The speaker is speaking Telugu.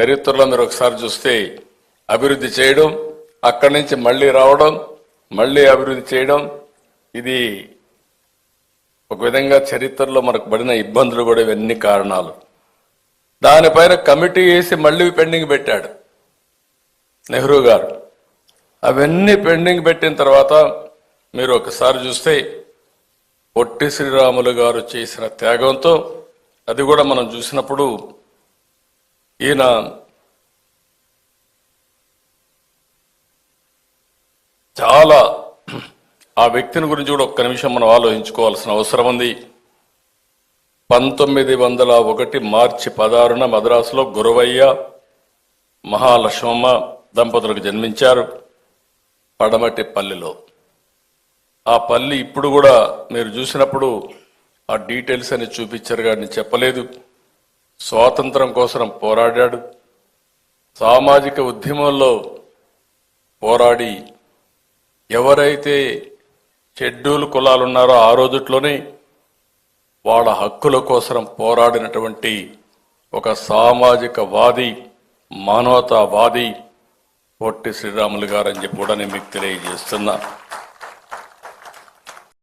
చరిత్రలో మీరు ఒకసారి చూస్తే అభివృద్ధి చేయడం అక్కడి నుంచి మళ్ళీ రావడం మళ్ళీ అభివృద్ధి చేయడం ఇది ఒక విధంగా చరిత్రలో మనకు పడిన ఇబ్బందులు కూడా ఇవన్నీ కారణాలు. దానిపైన కమిటీ వేసి మళ్ళీ పెండింగ్ పెట్టాడు నెహ్రూ గారు. అవన్నీ పెండింగ్ పెట్టిన తర్వాత మీరు ఒకసారి చూస్తే పొట్టి శ్రీరాములు గారు చేసిన త్యాగంతో అది కూడా మనం చూసినప్పుడు ఈయన చాలా ఆ వ్యక్తిని గురించి కూడా ఒక్క నిమిషం మనం ఆలోచించుకోవాల్సిన అవసరం ఉంది. పంతొమ్మిది వందల ఒకటి మార్చి పదహారున మద్రాసులో గురవయ్య మహాలక్ష్మమ్మ దంపతులకు జన్మించారు పడమటి పల్లెలో. ఆ పల్లి ఇప్పుడు కూడా మీరు చూసినప్పుడు ఆ డీటెయిల్స్ అని చూపించారు కానీ చెప్పలేదు. స్వాతంత్రం కోసం పోరాడాడు. సామాజిక ఉద్యమంలో పోరాడి ఎవరైతే షెడ్యూల్ కులాలు ఉన్నారో ఆ రోజుట్లోనే వాళ్ళ హక్కుల కోసం పోరాడినటువంటి ఒక సామాజిక వాది మానవతావాది పొట్టి శ్రీరాములు గారని చెప్పి కూడా నేను మీకు తెలియజేస్తున్నా.